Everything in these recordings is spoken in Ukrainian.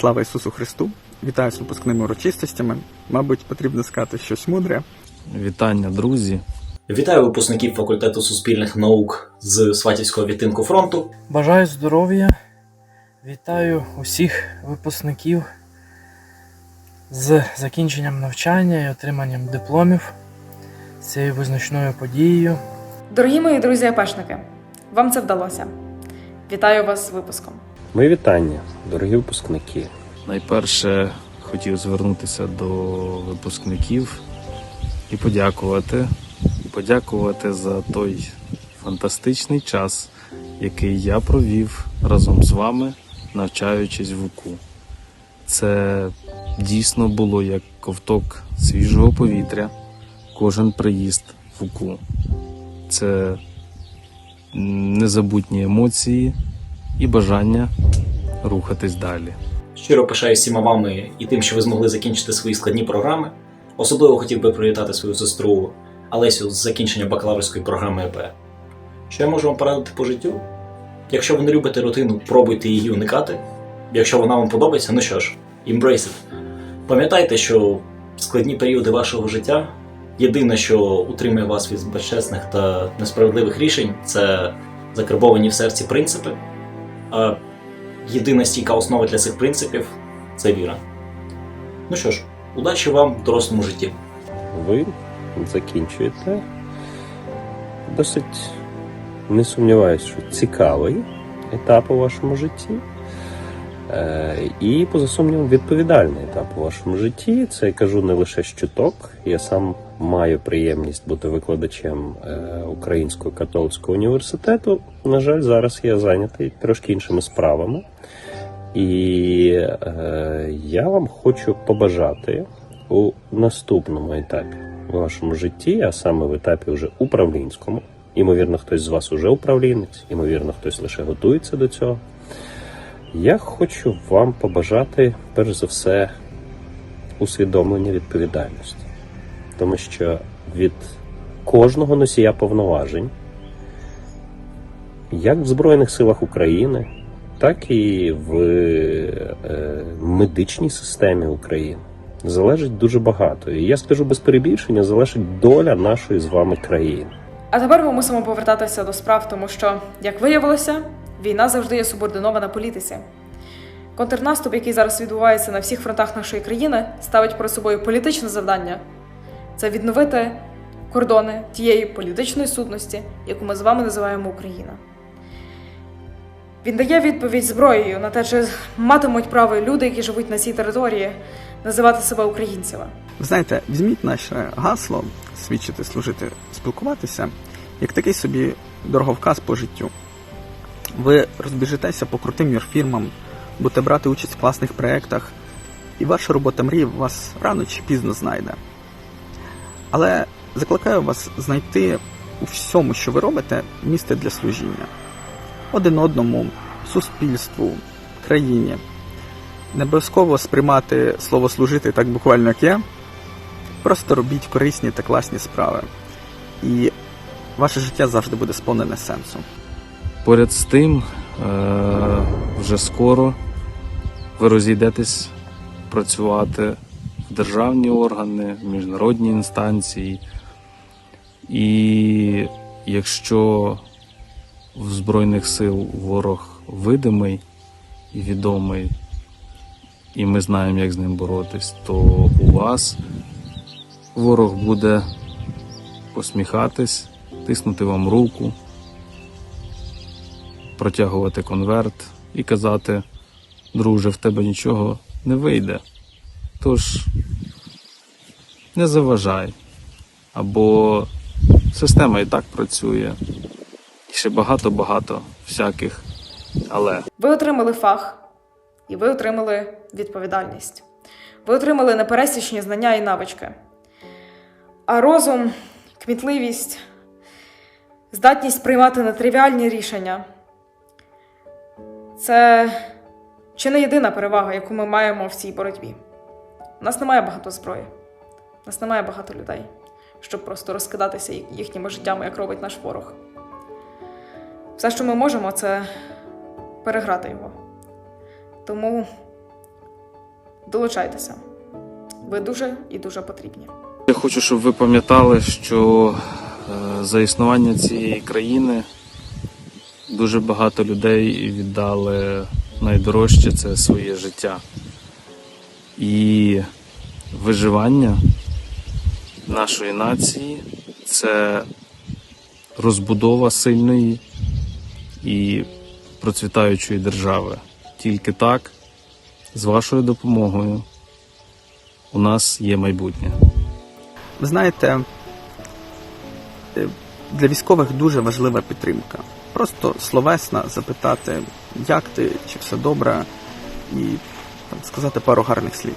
Слава Ісусу Христу! Вітаю з випускними урочистостями. Мабуть, потрібно сказати щось мудре. Вітання, друзі. Вітаю випускників факультету суспільних наук з Сватівського відтинку фронту. Бажаю здоров'я. Вітаю усіх випускників з закінченням навчання і отриманням дипломів з цією визначною подією. Дорогі мої друзі апешники, вам це вдалося. Вітаю вас з випуском. Мої вітання, дорогі випускники. Найперше хотів звернутися до випускників і подякувати. Подякувати за той фантастичний час, який я провів разом з вами, навчаючись в УКУ. Це дійсно було як ковток свіжого повітря, кожен приїзд в УКУ. Це незабутні емоції і бажання рухатись далі. Щиро пишаюсь всіма вами і тим, що ви змогли закінчити свої складні програми. Особливо хотів би привітати свою сестру Олесю з закінчення бакалаврської програми ЕП. Що я можу вам порадити по життю? Якщо ви не любите рутину, пробуйте її уникати. Якщо вона вам подобається, ну що ж, embrace it. Пам'ятайте, що складні періоди вашого життя єдине, що утримує вас від безчесних та несправедливих рішень, це закарбовані в серці принципи. А єдина стійка основа для цих принципів це віра. Ну що ж, удачі вам в дорослому житті. Ви закінчуєте досить, не сумніваюся, що цікавий етап у вашому житті. Е, І, поза сумнівом, відповідальний етап у вашому житті. Це я кажу не лише з чуток. Я сам маю приємність бути викладачем е, Українського католицького університету. На жаль, зараз я зайнятий трошки іншими справами. І е, я вам хочу побажати у наступному етапі в вашому житті, а саме в етапі вже управлінському. Ймовірно, хтось з вас уже управлінець, ймовірно, хтось лише готується до цього. Я хочу вам побажати, перш за все, усвідомлення відповідальності. Тому що від кожного носія повноважень, як в Збройних силах України, так і в е, медичній системі України залежить дуже багато. І я скажу без перебільшення, залежить доля нашої з вами країни. А тепер ми мусимо повертатися до справ, тому що, як виявилося, війна завжди є субординована політиці. Контрнаступ, який зараз відбувається на всіх фронтах нашої країни, ставить перед собою політичне завдання це відновити кордони тієї політичної сутності, яку ми з вами називаємо Україна. Він дає відповідь зброєю на те, чи матимуть право люди, які живуть на цій території, називати себе українцями. Ви знаєте, візьміть наше гасло свідчити, служити, спілкуватися, як такий собі дороговказ по життю. Ви розбіжетеся по крутим юрфірмам, будете брати участь в класних проєктах, і ваша робота мрії вас рано чи пізно знайде. Але закликаю вас знайти у всьому, що ви робите, місце для служіння один одному, суспільству, країні. Не обов'язково сприймати слово служити так буквально як є. Просто робіть корисні та класні справи. І ваше життя завжди буде сповнене сенсом. Поряд з тим, е, вже скоро ви розійдетесь працювати державні органи, міжнародні інстанції. І якщо в Збройних сил ворог видимий і відомий, і ми знаємо, як з ним боротись, то у вас ворог буде посміхатись, тиснути вам руку, протягувати конверт і казати, друже, в тебе нічого не вийде. Тож не заважай. Або система і так працює. І ще багато-багато всяких але. Ви отримали фах, і ви отримали відповідальність. Ви отримали непересічні знання і навички. А розум, кмітливість, здатність приймати нетривіальні рішення це чи не єдина перевага, яку ми маємо в цій боротьбі. У нас немає багато зброї, у нас немає багато людей, щоб просто розкидатися їхніми життями, як робить наш ворог. Все, що ми можемо, це переграти його. Тому Долучайтеся. Ви дуже і дуже потрібні. Я хочу, щоб ви пам'ятали, що е, за існування цієї країни дуже багато людей віддали найдорожче це своє життя. І виживання нашої нації це розбудова сильної і процвітаючої держави. Тільки так, з вашою допомогою, у нас є майбутнє. Ви знаєте, е, для військових дуже важлива підтримка. Просто словесна запитати, як ти, чи все добре, і там, сказати пару гарних слів.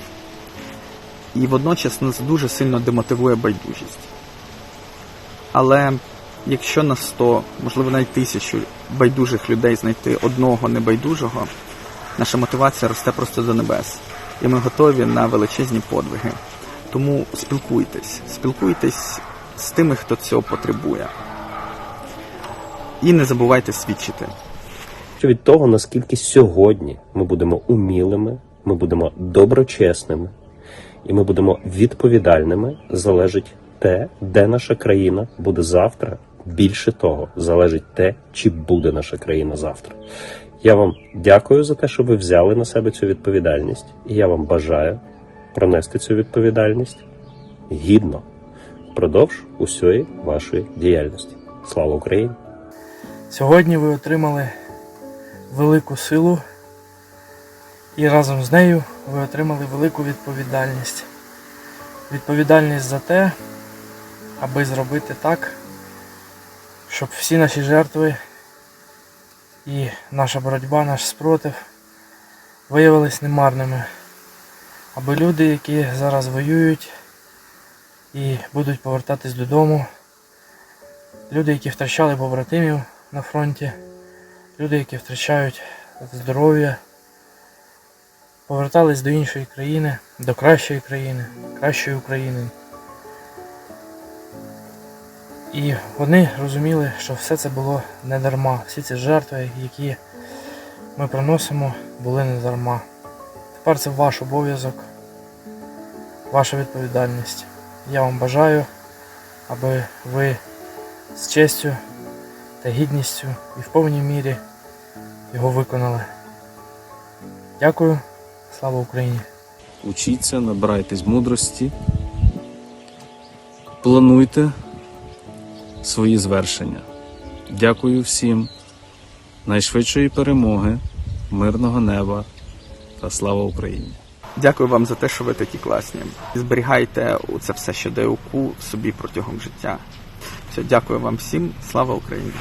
І водночас нас дуже сильно демотивує байдужість. Але якщо на 100, можливо навіть тисячу байдужих людей знайти одного небайдужого, наша мотивація росте просто до небес. І ми готові на величезні подвиги. Тому спілкуйтесь, спілкуйтесь з тими, хто цього потребує. І не забувайте свідчити. Від того, наскільки сьогодні ми будемо умілими, ми будемо доброчесними і ми будемо відповідальними, залежить те, де наша країна буде завтра. Більше того, залежить те, чи буде наша країна завтра. Я вам дякую за те, що ви взяли на себе цю відповідальність, і я вам бажаю пронести цю відповідальність гідно впродовж усієї вашої діяльності. Слава Україні! Сьогодні ви отримали велику силу, і разом з нею ви отримали велику відповідальність. Відповідальність за те, аби зробити так, щоб всі наші жертви і наша боротьба, наш спротив виявились немарними. Аби люди, які зараз воюють і будуть повертатись додому, люди, які втрачали побратимів на фронті, люди, які втрачають здоров'я, повертались до іншої країни, до кращої країни, кращої України. І вони розуміли, що все це було не дарма. Всі ці жертви, які ми приносимо, були не дарма. Тепер це ваш обов'язок, ваша відповідальність. Я вам бажаю, аби ви з честю та гідністю і в повній мірі його виконали. Дякую, слава Україні! Учіться, набирайтесь мудрості, плануйте свої звершення. Дякую всім, найшвидшої перемоги, мирного неба та слава Україні! Дякую вам за те, що ви такі класні. Зберігайте це все, що дає УКУ собі протягом життя. Все, дякую вам всім. Слава Україні!